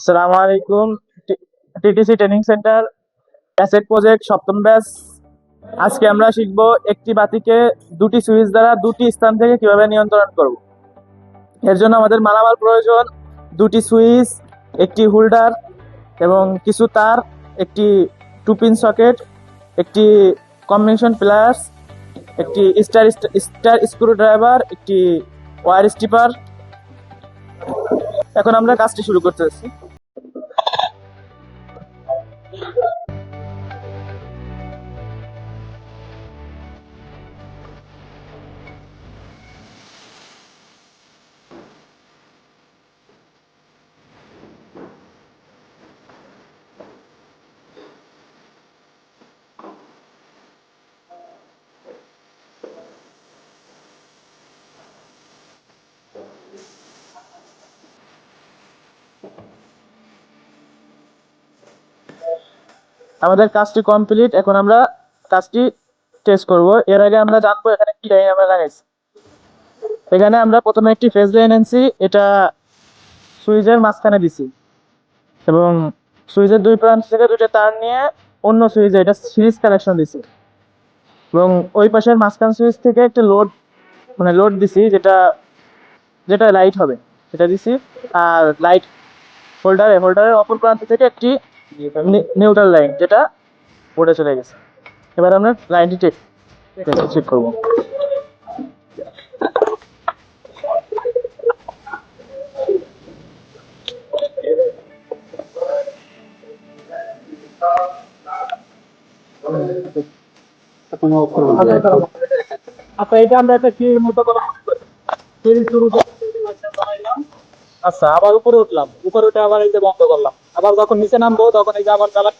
আসসালামু আলাইকুম। TTC training centre asset project, সপ্তম ব্যাচ। আজকে আমরা শিখব একটি বাতিকে দুটি সুইচ দ্বারা দুটি স্থান থেকে কীভাবে নিয়ন্ত্রণ করব। এর জন্য আমাদের মালামাল প্রয়োজন। দুটি সুইচ, একটি হোল্ডার এবং কিছু তার, একটি টু পিন সকেট, একটি কম্বিনেশন প্লাস, একটি স্টার স্টার স্ক্রু ড্রাইভার একটি ওয়ার স্টিপার। এখন আমরা কাজটি শুরু করতেছি আমাদের কাজটি কমপ্লিট। এখন আমরা কাজটি টেস্ট করব। এর আগে আমরা জানব এখানে কি লাইন আমরা লাগাইছি। এখানে আমরা প্রথমে একটি ফেজ লাইন আনছি। এটা সুইচের মাঝখানে দিছি। এবং সুইচের দুই প্রান্ত থেকে দুটো তার নিয়ে অন্য সুইচে এটা সিরিজ কানেকশন দিছি। এবং ওই পাশের মাঝখান সুইচ থেকে একটা লোড মানে লোড দিছি, যেটা যেটা লাইট হবে। সেটা দিছি। আর লাইট হোল্ডারে হোল্ডারের অপর প্রান্ত থেকে একটি নিউট্রাল লাইন যেটা বোর্ডে চলে গেছে। এবার আমরা লাইনটি চেক চেক করব। আচ্ছা এটা আমরা একটা সিঁড়ির মতো করে শুরু আচ্ছা আবার উপরে উঠলাম। উপরে উঠে আবার এই যে বন্ধ করলাম। আবার যখন নিচে নামবো, তখন এই যে আবার জ্বালা